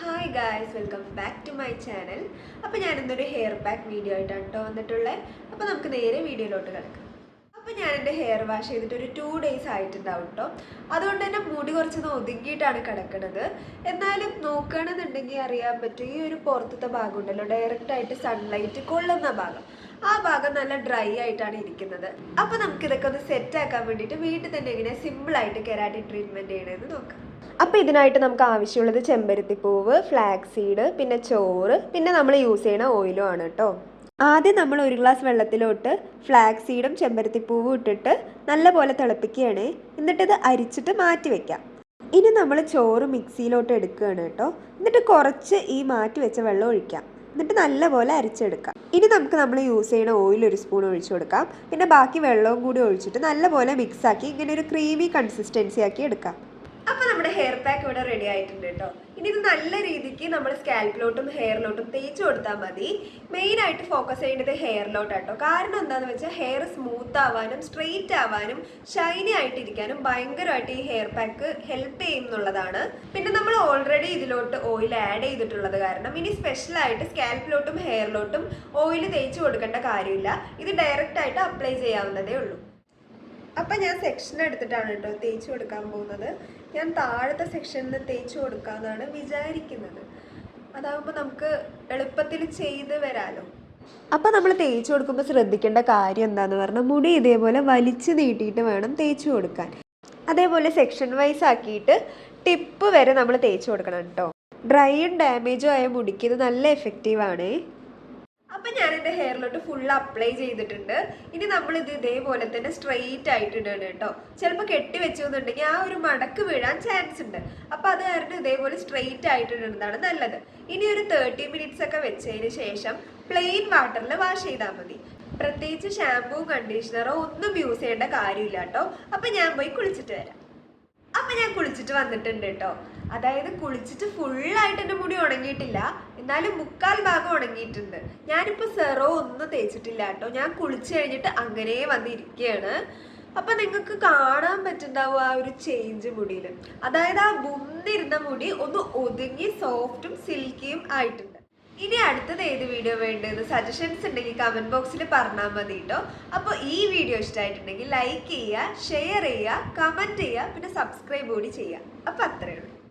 Hi guys welcome back to my channel അപ്പോൾ ഞാനിന്നൊരു hair pack video ആയിട്ടാണ് കേട്ടോ വന്നിട്ടുള്ളത് അപ്പോൾ നമുക്ക് നേരെ വീഡിയോയിലോട്ട് കിടക്കാം. അപ്പോൾ ഞാൻ എന്റെ ഹെയർ വാഷ് ചെയ്തിട്ട് ഒരു ടു ഡേയ്സ് ആയിട്ടുണ്ടാവും കേട്ടോ അതുകൊണ്ട് തന്നെ മുടി കുറച്ചൊന്ന് ഒതുങ്ങിയിട്ടാണ് കിടക്കുന്നത് എന്നാലും നോക്കുകയാണെന്നുണ്ടെങ്കിൽ അറിയാൻ പറ്റും. ഈ ഒരു പുറത്തത്തെ ഭാഗം ഉണ്ടല്ലോ ഡയറക്റ്റ് ആയിട്ട് സൺലൈറ്റ് കൊള്ളുന്ന ഭാഗം. ആ ഭാഗം നല്ല ഡ്രൈ ആയിട്ടാണ് ഇരിക്കുന്നത്. അപ്പോൾ നമുക്കിതൊക്കെ ഒന്ന് സെറ്റാക്കാൻ വേണ്ടിയിട്ട് വീട്ടിൽ തന്നെ ഇങ്ങനെ സിമ്പിളായിട്ട് കെരാറ്റിൻ ട്രീറ്റ്മെന്റ് ചെയ്യണമെന്ന് നോക്കാം. അപ്പോൾ ഇതിനായിട്ട് നമുക്ക് ആവശ്യമുള്ളത് ചെമ്പരത്തിപ്പൂവ് ഫ്ലാക്സ് സീഡ് പിന്നെ ചോറ് പിന്നെ നമ്മൾ യൂസ് ചെയ്യുന്ന ഓയിലും ആണ് കേട്ടോ ആദ്യം നമ്മൾ ഒരു ഗ്ലാസ് വെള്ളത്തിലോട്ട് ഫ്ലാക്സ് സീഡും ചെമ്പരത്തിപ്പൂവും ഇട്ടിട്ട് നല്ലപോലെ തിളപ്പിക്കുകയാണ്. എന്നിട്ട് ഇത് അരിച്ചിട്ട് മാറ്റി വെക്കാം. ഇനി നമ്മൾ ചോറ് മിക്സിയിലോട്ട് എടുക്കുകയാണ് കേട്ടോ എന്നിട്ട് കുറച്ച് ഈ മാറ്റി വെച്ച വെള്ളം ഒഴിക്കാം. എന്നിട്ട് നല്ലപോലെ അരിച്ചെടുക്കാം. ഇനി നമുക്ക് നമ്മൾ യൂസ് ചെയ്യുന്ന ഓയിൽ ഒരു സ്പൂൺ ഒഴിച്ചു കൊടുക്കാം. പിന്നെ ബാക്കി വെള്ളവും കൂടി ഒഴിച്ചിട്ട് നല്ലപോലെ മിക്സാക്കി ഇങ്ങനെ ഒരു ക്രീമി കൺസിസ്റ്റൻസി ആക്കി എടുക്കാം. അപ്പോൾ നമ്മുടെ ഹെയർ പാക്ക് ഇവിടെ റെഡി ആയിട്ടുണ്ട് കേട്ടോ ഇനി ഇത് നല്ല രീതിക്ക് നമ്മൾ സ്കാൽപ്പിലോട്ടും ഹെയറിലോട്ടും തേച്ച് കൊടുത്താൽ മതി. മെയിൻ ആയിട്ട് ഫോക്കസ് ചെയ്യേണ്ടത് ഹെയറിലോട്ടാട്ടോ കാരണം എന്താണെന്ന് വെച്ചാൽ ഹെയർ സ്മൂത്ത് ആവാനും സ്ട്രെയിറ്റ് ആവാനും ഷൈനി ആയിട്ടിരിക്കാനും ഭയങ്കരമായിട്ട് ഈ ഹെയർ പാക്ക് ഹെൽപ്പ് ചെയ്യുന്നുള്ളതാണ്. പിന്നെ നമ്മൾ ഓൾറെഡി ഇതിലോട്ട് ഓയിൽ ആഡ് ചെയ്തിട്ടുള്ളത് കാരണം ഇനി സ്പെഷ്യലായിട്ട് സ്കാൽപ്പിലോട്ടും ഹെയറിലോട്ടും ഓയിൽ തേച്ച് കൊടുക്കേണ്ട കാര്യമില്ല. ഇത് ഡയറക്റ്റ് ആയിട്ട് അപ്ലൈ ചെയ്യാവുന്നതേ ഉള്ളൂ. അപ്പം ഞാൻ സെക്ഷൻ എടുത്തിട്ടാണ് കേട്ടോ തേച്ച് കൊടുക്കാൻ പോകുന്നത്. ഞാൻ താഴത്തെ സെക്ഷനിൽ തേച്ച് കൊടുക്കാമെന്നാണ് വിചാരിക്കുന്നത്. അതാകുമ്പോൾ നമുക്ക് എളുപ്പത്തിൽ ചെയ്ത് വരാലോ. അപ്പം നമ്മൾ തേച്ച് കൊടുക്കുമ്പോൾ ശ്രദ്ധിക്കേണ്ട കാര്യം എന്താണെന്ന് പറഞ്ഞാൽ മുടി ഇതേപോലെ വലിച്ചു നീട്ടിയിട്ട് വേണം തേച്ച് കൊടുക്കാൻ. അതേപോലെ സെക്ഷൻ വൈസ് ആക്കിയിട്ട് ടിപ്പ് വരെ നമ്മൾ തേച്ച് കൊടുക്കണം കേട്ടോ. ഡ്രൈയും ഡാമേജും ആയ മുടിക്ക് ഇത് നല്ല എഫക്റ്റീവാണ് അപ്പൊ ഞാൻ എന്റെ ഹെയറിലോട്ട് ഫുൾ അപ്ലൈ ചെയ്തിട്ടുണ്ട്. ഇനി നമ്മൾ ഇത് ഇതേപോലെ തന്നെ സ്ട്രെയിറ്റ് ആയിട്ട് ഇടണം കേട്ടോ. ചിലപ്പോൾ കെട്ടി വെച്ചു എന്നുണ്ടെങ്കിൽ ആ ഒരു മടക്ക് വീഴാൻ ചാൻസ് ഉണ്ട്. അപ്പൊ അത് കാരണം ഇതേപോലെ സ്ട്രെയിറ്റ് ആയിട്ട് ഇടുന്നതാണ് നല്ലത്. ഇനി ഒരു തേർട്ടി മിനിറ്റ്സ് ഒക്കെ വെച്ചതിന് ശേഷം പ്ലെയിൻ വാട്ടറിൽ വാഷ് ചെയ്താൽ മതി. പ്രത്യേകിച്ച് ഷാമ്പൂ കണ്ടീഷണറോ ഒന്നും യൂസ് ചെയ്യേണ്ട കാര്യമില്ല കേട്ടോ. അപ്പൊ ഞാൻ പോയി കുളിച്ചിട്ട് വരാം. അപ്പൊ ഞാൻ കുളിച്ചിട്ട് വന്നിട്ടുണ്ട് കേട്ടോ. അതായത് കുളിച്ചിട്ട് ഫുള്ളായിട്ട് എന്റെ മുടി ഉണങ്ങിയിട്ടില്ല. എന്നാലും മുക്കാൽ ഭാഗം ഉണങ്ങിയിട്ടുണ്ട്. ഞാനിപ്പോൾ സെറോ ഒന്നും തേച്ചിട്ടില്ല കേട്ടോ. ഞാൻ കുളിച്ച് കഴിഞ്ഞിട്ട് അങ്ങനെ വന്നിരിക്കുകയാണ് അപ്പൊ നിങ്ങൾക്ക് കാണാൻ പറ്റുണ്ടാവും ആ ഒരു ചേഞ്ച് മുടിയിൽ അതായത് ആ ബുന്നിരുന്ന മുടി ഒന്ന് ഒതുങ്ങി സോഫ്റ്റും സിൽക്കിയും ആയിട്ടുണ്ട്. ഇനി അടുത്തത് ഏത് വീഡിയോ വേണ്ടതെന്ന് സജഷൻസ് ഉണ്ടെങ്കിൽ കമന്റ് ബോക്സിൽ പറഞ്ഞാൽ മതി കേട്ടോ. അപ്പോൾ ഈ വീഡിയോ ഇഷ്ടമായിട്ടുണ്ടെങ്കിൽ ലൈക്ക് ചെയ്യുക ഷെയർ ചെയ്യുക കമന്റ് ചെയ്യുക പിന്നെ സബ്സ്ക്രൈബ് കൂടി ചെയ്യുക. അപ്പോൾ അത്രയേ ഉള്ളൂ.